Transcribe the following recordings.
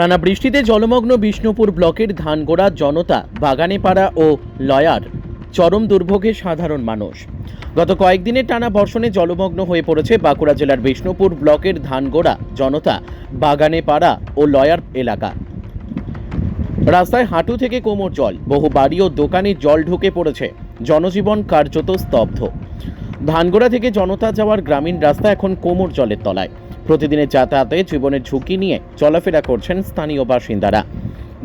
টানা বৃষ্টিতে জলমগ্ন বিষ্ণুপুর ব্লকের ধানগোড়া, জনতা, বাগানেপাড়া ও লয়ার চরম দুর্ভোগে সাধারণ মানুষ। গত কয়েকদিনের টানা বর্ষণে জলমগ্ন হয়ে পড়েছে বাঁকুড়া জেলার বিষ্ণুপুর ব্লকের ধানগোড়া, জনতা, বাগানেপাড়া ও লয়ার এলাকা। রাস্তায় হাঁটু থেকে কোমর জল, বহু বাড়ি ও দোকানে জল ঢুকে পড়েছে। জনজীবন কার্যত স্তব্ধ। ধানগোড়া থেকে জনতা যাওয়ার গ্রামীণ রাস্তা এখন কোমর জলের তলায়। প্রতিদিনের যাতায়াতে জীবনের ঝুঁকি নিয়ে চলাফেরা করছেন স্থানীয় বাসিন্দারা।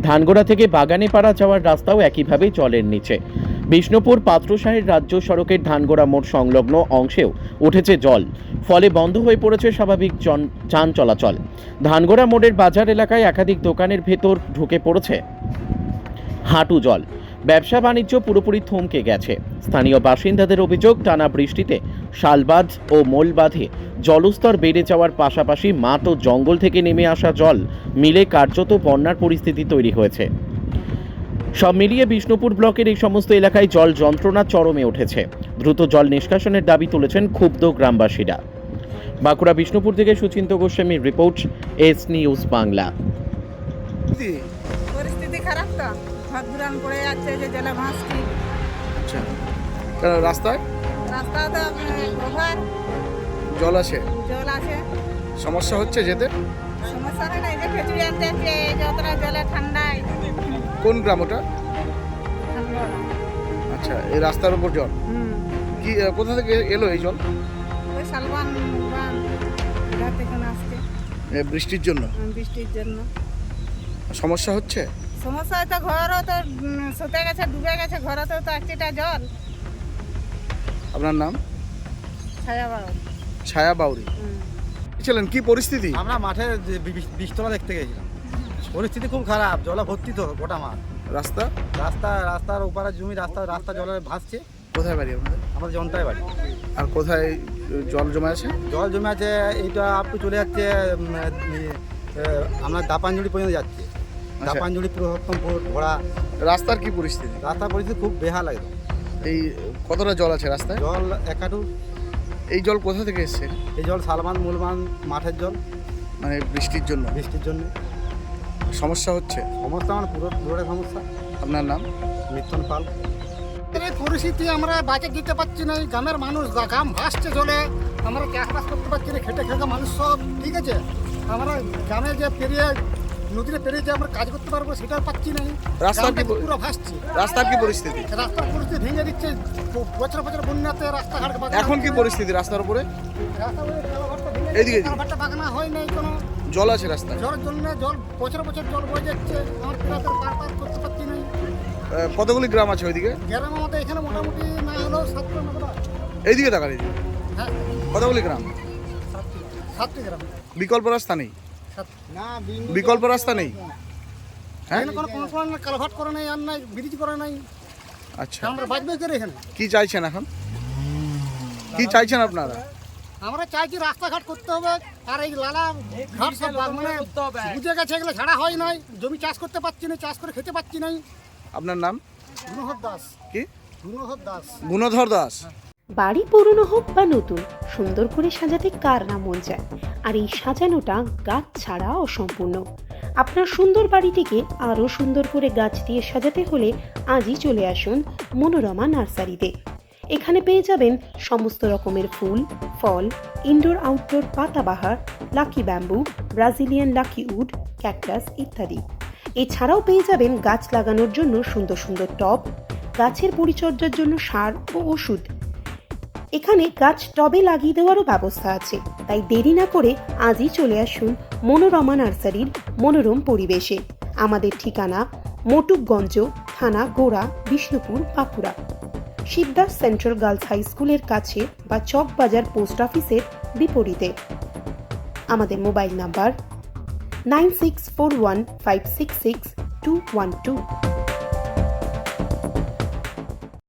ধানগোড়া থেকে বাগানে পাড়া যাওয়ার রাস্তাও একইভাবে জলের নিচে। বিষ্ণুপুর পাত্রসাহের রাজ্য সড়কের ধানগোড়া মোড় সংলগ্ন অংশেও উঠেছে জল, ফলে বন্ধ হয়ে পড়েছে স্বাভাবিক যান চলাচল। ধানগোড়া মোড়ের বাজার এলাকায় একাধিক দোকানের ভেতর ঢুকে পড়েছে হাঁটু জল। ব্যবসা বাণিজ্য পুরোপুরি থমকে গেছে। স্থানীয় বাসিন্দাদের অভিযোগ টানা বৃষ্টিতে শালবাঁধ ও মোলবাঁধে জলস্তর বেড়ে যাওয়ার পাশাপাশি মাঠ ও জঙ্গল থেকে নেমে আসা জল মিলে কার্যত বন্যার পরিস্থিতি তৈরি হয়েছে। সব মিলিয়ে বিষ্ণুপুর ব্লকের এই সমস্ত এলাকায় জল যন্ত্রণা চরমে উঠেছে। দ্রুত জল নিষ্কাশনের দাবি তুলেছেন ক্ষুব্ধ গ্রামবাসীরা। বাঁকুড়া বিষ্ণুপুর থেকে সুচিন্ত গোস্বামীর রিপোর্ট এস নিউজ বাংলা। পরিস্থিতি খারাপ তো? দুরান পড়ে যাচ্ছে যে জলে ভাসছি আচ্ছা। কেন রাস্তায়? রাস্তা তো ওভার জল আছে? জল আছে। সমস্যা হচ্ছে যেতে? সমস্যা হয় না এই যে খেচুড়ি আনতে যাচ্ছে যতটা জলে ঠান্ডায়। কোন গ্রাম ওটা? আচ্ছা এই রাস্তার উপর জল। কি কোথা থেকে এলো এই জল? ওই শালবান থেকে আসছে বৃষ্টির জন্য? বৃষ্টির জন্য। সমস্যা হচ্ছে? সমস্যা হয়তো ঘরও তো সতে গেছে ডুবে গেছে ঘরেতেও তো একটিটা জল। আপনার নাম? ছায়া বাড়ো ছায়া বাউরি। ছিলেন কি পরিস্থিতি? আমরা মাঠে যে বি- দেখতে গেছিলাম। পরিস্থিতি খুব খারাপ জলে ভর্তি তো গোটা মাঠ। রাস্তা? রাস্তা রাস্তার ওপারে জমি রাস্তা রাস্তা জলে ভাসছে। কোথায় বাড়ি আপনাদের? আমাদের জনতাই বাড়ি। আর কোথায় জল জমা আছে? জল জমে আছে এইটা আপ টু চলে যাচ্ছে আমরা দাপাঞ্জুড়ি পর্যন্ত যাচ্ছে। দাপাঞ্জুড়ি পুরোত্তমপুর ঘোড়া রাস্তার কি পরিস্থিতি? রাস্তার পরিস্থিতি খুব বেহাল একদম। এই কতটা জল আছে রাস্তায়? জল একাটু। এই জল কোথা থেকে এসছে এই জল সালমান মুলমান মাঠের জল। মানে বৃষ্টির জন্য? বৃষ্টির জন্য। সমস্যা হচ্ছে? সমস্যা আমার পুরো পুরোটাই সমস্যা। আপনার নাম? মিত্তন পাল। এই পরিস্থিতি আমরা বাঁচে দিতে পারছি না। এই গ্রামের মানুষ গা- গ্রাম ভাসছে জলে আমরা চাষবাস করতে পারছি না? খেটে খেটে মানুষ সব ঠিক আছে? আমরা গ্রামে যে পেরিয়ে নদীতে পেরিয়ে যে আমরা কাজ করতে পারব সেটাও পাচ্ছি না। রাস্তার কি পুরো ভাসছে। রাস্তার কি পরিস্থিতি? রাস্তার পরিস্থিতি ভেঙে দিচ্ছে বছর বছর বন্যাতে রাস্তাঘাট এখন কি পরিস্থিতি রাস্তার উপরে? রাস্তা এইদিকে, কালাভারটা বাগানো হয় নাই কোনো। জল আছে রাস্তায়? জ্বরের জন্য জল বছর বছর জল বয়ে যাচ্ছে আমার প্রাতের পার পার করতে পারছি না। কতগুলি গ্রাম আছে ওইদিকে? গ্রামের মধ্যে এখানে মোটামুটি না হলেও সাতটা নটা এইদিকে তাকান এইদিকে। হ্যাঁ। কতগুলি গ্রাম? সাতটি গ্রাম। বিকল্প রাস্তা নেই? সাত বিকল্প রাস্তা নেই? হ্যাঁ? কালভার্ট করে নাই আর নাই ব্রিজ করে নাই। আচ্ছা। আমরা বাঁচবে করে এখানে। কি চাইছেন এখন? কি চাইছেন আপনারা? আমরা চাইছি রাস্তাঘাট করতে হবে আর এই লালা ঘাট সব মানে বুঝে গেছে এগুলো ছাড়া হয় নাই জমি চাষ করতে পারছি না চাষ করে খেতে পারছি নাই। আপনার নাম? গুণহর দাস। কি? গুণধর দাস। গুণধর দাস। বাড়ি পুরনো হোক বা নতুন, সুন্দর করে সাজাতে কার না মন চায়? আর এই সাজানোটা গাছ ছাড়া অসম্পূর্ণ আপনার সুন্দর বাড়িটিকে আরও সুন্দর করে গাছ দিয়ে সাজাতে হলে আজই চলে আসুন মনোরমা নার্সারিতে। এখানে পেয়ে যাবেন সমস্ত রকমের ফুল, ফল indoor outdoor পাতাবাহার lucky bamboo Brazilian lucky wood cactus ইত্যাদি। এছাড়াও পেয়ে যাবেন গাছ লাগানোর জন্য সুন্দর সুন্দর টব, গাছের পরিচর্যার জন্য সার ও ওষুধ। এখানে গাছ টবে লাগিয়ে দেওয়ারও ব্যবস্থা আছে। তাই দেরি না করে আজই চলে আসুন মনোরমা নার্সারির মনোরম পরিবেশে। আমাদের ঠিকানা মটুকগঞ্জ, থানা গোড়া, Bishnupur, Bankura. Shibdas central girls high স্কুলের কাছে বা চকবাজার পোস্ট অফিসের বিপরীতে। আমাদের mobile number nine six four one five six six two one two.